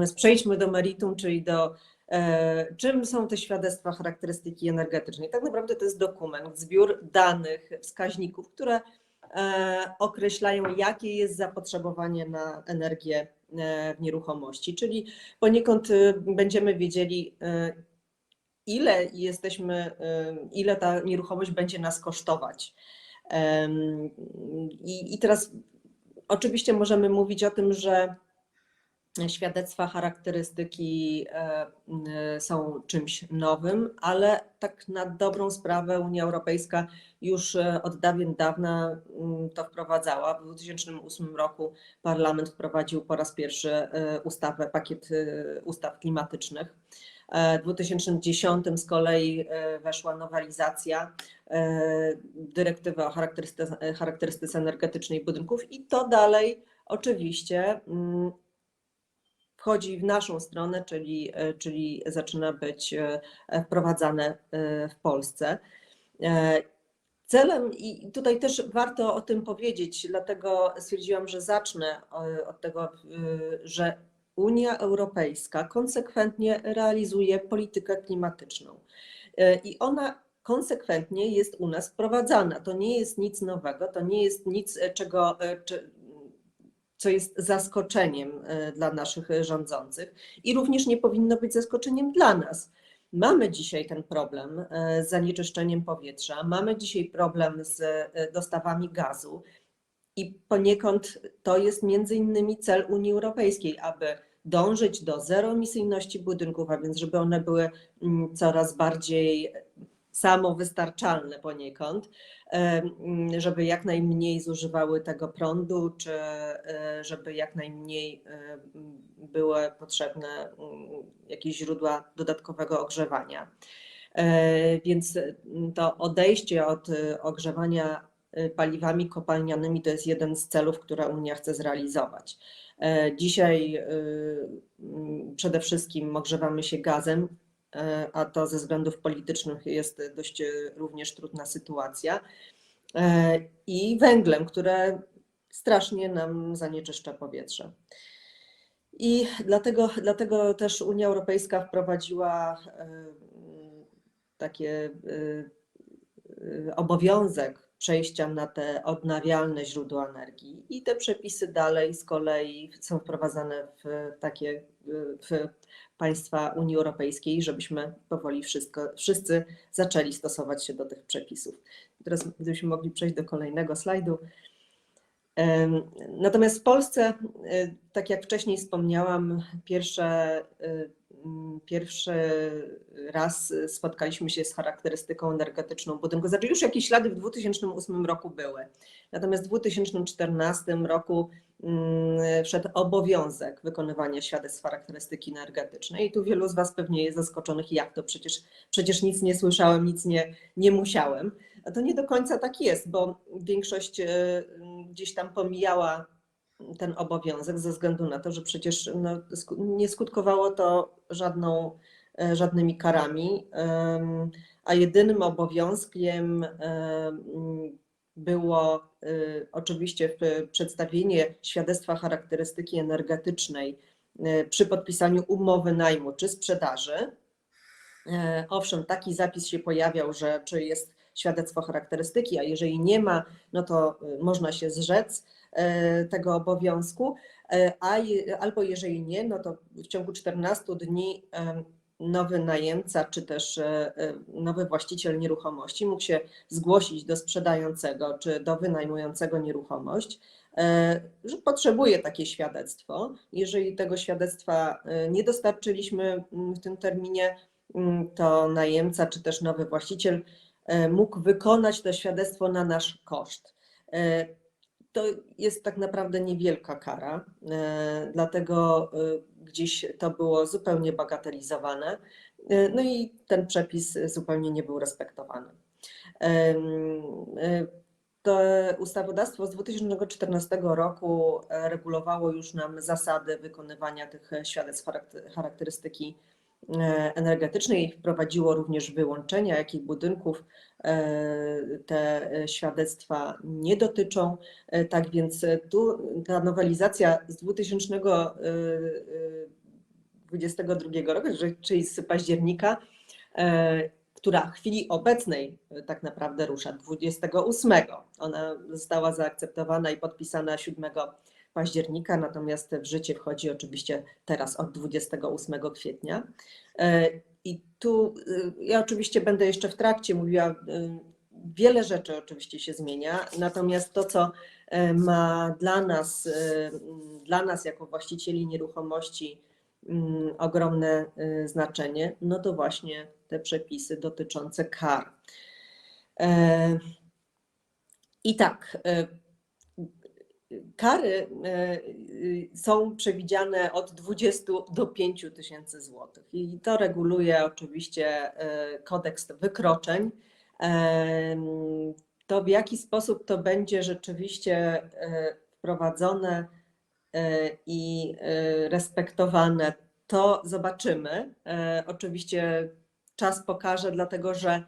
Natomiast przejdźmy do meritum, czyli do e, czym są te świadectwa charakterystyki energetycznej. Tak naprawdę to jest dokument, zbiór danych, wskaźników, które e, określają, jakie jest zapotrzebowanie na energię e, w nieruchomości, czyli poniekąd e, będziemy wiedzieli, ile jesteśmy, e, ile ta nieruchomość będzie nas kosztować. I, I teraz oczywiście możemy mówić o tym, że świadectwa charakterystyki e, m, są czymś nowym, ale tak na dobrą sprawę Unia Europejska już e, od dawien dawna mm, to wprowadzała. W 2008 roku Parlament wprowadził po raz pierwszy e, ustawę, pakiet e, ustaw klimatycznych. E, W 2010 z kolei e, weszła nowelizacja e, dyrektywy o charakterystyce, charakterystyce energetycznej budynków i to dalej oczywiście mm, wchodzi w naszą stronę, czyli, e, czyli zaczyna być e, wprowadzane e, w Polsce. Celem, i tutaj też warto o tym powiedzieć, dlatego stwierdziłam, że zacznę od tego, że Unia Europejska konsekwentnie realizuje politykę klimatyczną i ona konsekwentnie jest u nas wprowadzana. To nie jest nic nowego, to nie jest nic, czego, co jest zaskoczeniem e, dla naszych e, rządzących i również nie powinno być zaskoczeniem dla nas. Mamy dzisiaj ten problem e, z zanieczyszczeniem powietrza, mamy dzisiaj problem z dostawami gazu i poniekąd to jest między innymi cel Unii Europejskiej, aby dążyć do zeroemisyjności budynków, a więc żeby one były mm, coraz bardziej samowystarczalne poniekąd, żeby jak najmniej zużywały tego prądu, czy e, żeby jak najmniej były potrzebne mm, jakieś źródła dodatkowego ogrzewania. E, Więc to odejście od e, ogrzewania paliwami kopalnianymi to jest jeden z celów, które Unia chce zrealizować. Dzisiaj przede wszystkim ogrzewamy się gazem, a to ze względów politycznych jest dość e, również trudna sytuacja, e, i węglem, które strasznie nam zanieczyszcza powietrze. I dlatego, dlatego też Unia Europejska wprowadziła e, takie e, e, obowiązek przejścia na te odnawialne źródła energii i te przepisy dalej z kolei są wprowadzane w takie w państwa Unii Europejskiej, żebyśmy powoli wszystko, wszyscy zaczęli stosować się do tych przepisów. Teraz gdybyśmy mogli przejść do kolejnego slajdu. Natomiast w Polsce, y, tak jak wcześniej wspomniałam, pierwsze, mm, pierwszy raz spotkaliśmy się z charakterystyką energetyczną budynku. Znaczy już jakieś ślady w 2008 roku były. Natomiast w 2014 roku mm, wszedł obowiązek wykonywania świadectw charakterystyki energetycznej. I tu wielu z Was pewnie jest zaskoczonych, jak to przecież, przecież nic nie słyszałem, nic nie, nie musiałem. A to nie do końca tak jest, bo większość e, gdzieś tam pomijała ten obowiązek ze względu na to, że przecież no, nie skutkowało to żadną, e, żadnymi karami, a jedynym obowiązkiem em, było y, oczywiście przedstawienie świadectwa charakterystyki energetycznej y, przy podpisaniu umowy najmu czy sprzedaży. E, Owszem, taki zapis się pojawiał, że czy jest świadectwo charakterystyki, a jeżeli nie ma, no to y, można się zrzec tego obowiązku, e, a je, albo jeżeli nie, no to w ciągu 14 dni em, nowy najemca czy też e, e, nowy właściciel nieruchomości mógł się zgłosić do sprzedającego czy do wynajmującego nieruchomość, e, że potrzebuje takie świadectwo. Jeżeli tego świadectwa e, nie dostarczyliśmy mm, w tym terminie, mm, to najemca czy też nowy właściciel e, mógł wykonać to świadectwo na nasz koszt. To jest tak naprawdę niewielka kara, e, dlatego e, gdzieś to było zupełnie bagatelizowane. E, No i ten przepis zupełnie nie był respektowany. To ustawodawstwo z 2014 roku regulowało już nam zasady wykonywania tych świadectw charakter- charakterystyki energetycznej. Wprowadziło również wyłączenia, jakich budynków e, te e, świadectwa nie dotyczą. E, Tak więc tu ta nowelizacja z 2000, e, e, 2022 roku, czyli z października, e, która w chwili obecnej e, tak naprawdę rusza 28. Ona została zaakceptowana i podpisana 7 października, natomiast w życie wchodzi oczywiście teraz od 28 kwietnia. E, I tu ja oczywiście będę jeszcze w trakcie mówiła, wiele rzeczy oczywiście się zmienia, natomiast to, co ma dla nas, dla nas jako właścicieli nieruchomości mm, ogromne znaczenie, no to właśnie te przepisy dotyczące kar. E, I tak, e, kary e, są przewidziane od 20 do 5 tysięcy złotych i to reguluje oczywiście kodeks wykroczeń to w jaki sposób to będzie rzeczywiście e, wprowadzone e, i e, respektowane, to zobaczymy. Oczywiście czas pokaże, dlatego że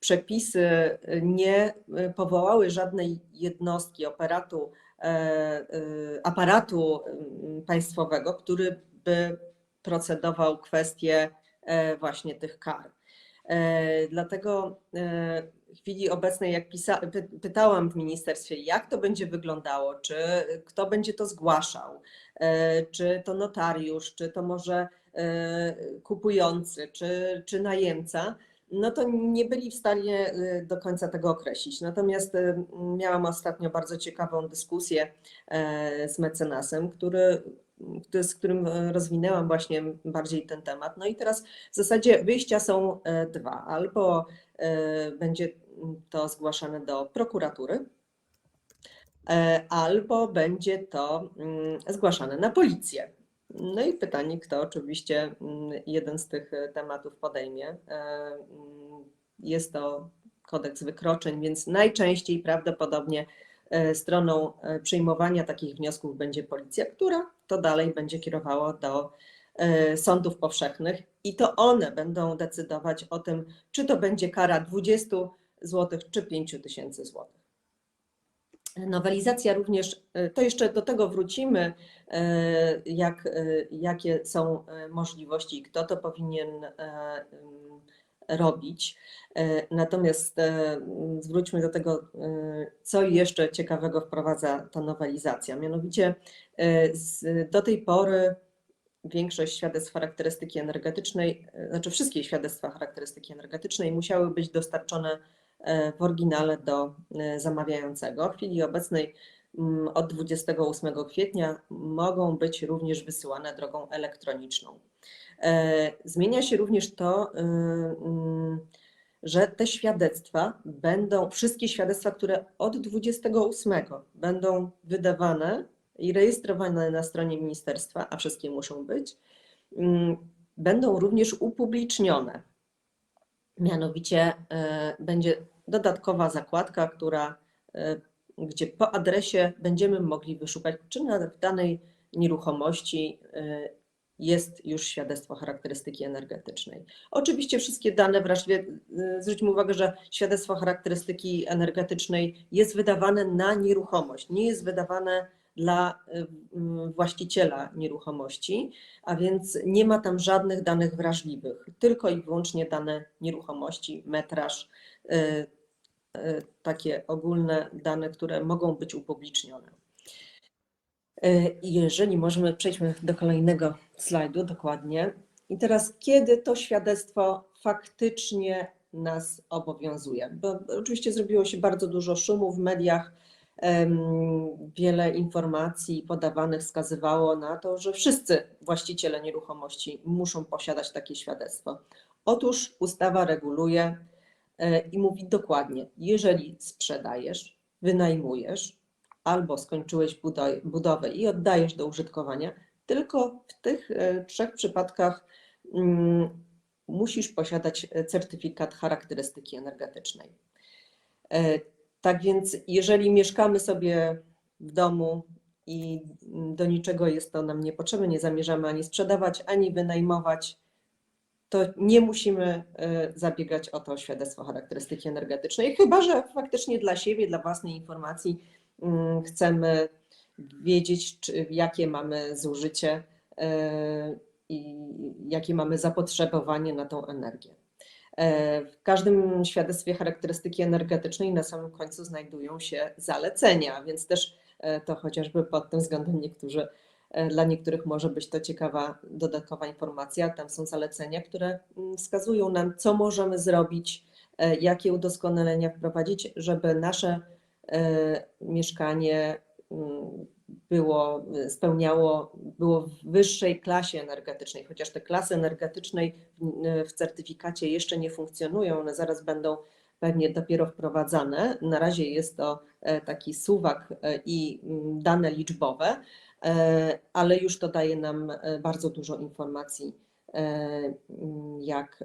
przepisy nie powołały żadnej jednostki operatu, aparatu państwowego, który by procedował kwestie właśnie tych kar. E, dlatego e, w chwili obecnej, jak pisa, pytałam w ministerstwie, jak to będzie wyglądało, czy kto będzie to zgłaszał, e, czy to notariusz, czy to może kupujący, czy, czy najemca, no to nie byli w stanie do końca tego określić. Natomiast miałam ostatnio bardzo ciekawą dyskusję z mecenasem, który z którym e, rozwinęłam właśnie bardziej ten temat. No i teraz w zasadzie wyjścia są e, dwa. Albo e, będzie to zgłaszane do prokuratury, albo będzie to mm, zgłaszane na policję. No i pytanie, kto oczywiście mm, jeden z tych tematów podejmie. Mm, jest to kodeks wykroczeń, więc najczęściej prawdopodobnie E, stroną e, przyjmowania takich wniosków będzie policja, która to dalej będzie kierowała do e, sądów powszechnych i to one będą decydować o tym, czy to będzie kara 20 zł czy 5 tysięcy złotych. Nowelizacja również, to jeszcze do tego wrócimy, jak, jakie są możliwości i kto to powinien robić. E, natomiast e, zwróćmy do tego, e, co jeszcze ciekawego wprowadza ta nowelizacja. Mianowicie do tej pory większość świadectw charakterystyki energetycznej, znaczy wszystkie świadectwa charakterystyki energetycznej musiały być dostarczone w oryginale do zamawiającego. W chwili obecnej od 28 kwietnia mogą być również wysyłane drogą elektroniczną. Zmienia się również to, że te świadectwa będą, wszystkie świadectwa, które od 28 będą wydawane i rejestrowane na stronie ministerstwa, a wszystkie muszą być, mm, będą również upublicznione. Mianowicie e, będzie dodatkowa zakładka, która, e, gdzie po adresie będziemy mogli wyszukać, czy na danej nieruchomości e, jest już świadectwo charakterystyki energetycznej. Oczywiście wszystkie dane wrażliwie, y, zwróćmy uwagę, że świadectwo charakterystyki energetycznej jest wydawane na nieruchomość, nie jest wydawane dla właściciela nieruchomości, a więc nie ma tam żadnych danych wrażliwych, tylko i wyłącznie dane nieruchomości, metraż, takie ogólne dane, które mogą być upublicznione. E, jeżeli możemy, przejdźmy do kolejnego slajdu, dokładnie. I teraz, kiedy to świadectwo faktycznie nas obowiązuje? Bo oczywiście zrobiło się bardzo dużo szumu w mediach, wiele informacji podawanych wskazywało na to, że wszyscy właściciele nieruchomości muszą posiadać takie świadectwo. Otóż ustawa reguluje e, i mówi dokładnie, jeżeli sprzedajesz, wynajmujesz, albo skończyłeś budowę i oddajesz do użytkowania, tylko w tych e, trzech przypadkach mm, musisz posiadać certyfikat charakterystyki energetycznej. E, tak więc, jeżeli mieszkamy sobie w domu i do niczego jest to nam niepotrzebne, nie zamierzamy ani sprzedawać, ani wynajmować, to nie musimy e, zabiegać o to świadectwo charakterystyki energetycznej, chyba że faktycznie dla siebie, dla własnej informacji Mm, chcemy wiedzieć, czy, jakie mamy zużycie i jakie mamy zapotrzebowanie na tą energię. W każdym świadectwie charakterystyki energetycznej na samym końcu znajdują się zalecenia, więc też to chociażby pod tym względem niektórzy, dla niektórych może być to ciekawa dodatkowa informacja. Tam są zalecenia, które mm, wskazują nam, co możemy zrobić, jakie udoskonalenia wprowadzić, żeby nasze mieszkanie mm, było, spełniało, było w wyższej klasie energetycznej, chociaż te klasy energetycznej w certyfikacie jeszcze nie funkcjonują, one zaraz będą pewnie dopiero wprowadzane. Na razie jest to taki suwak i mm, dane liczbowe, ale już to daje nam bardzo dużo informacji, jak,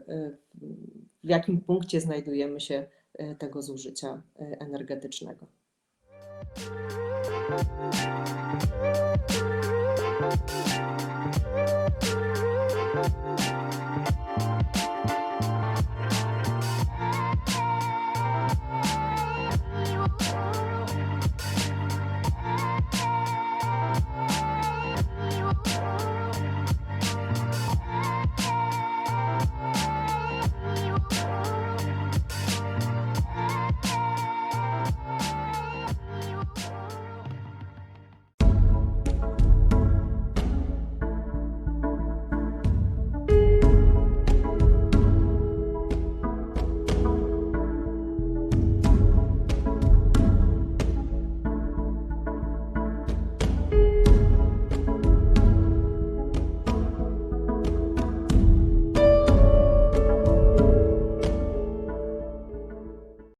w jakim punkcie znajdujemy się tego zużycia energetycznego.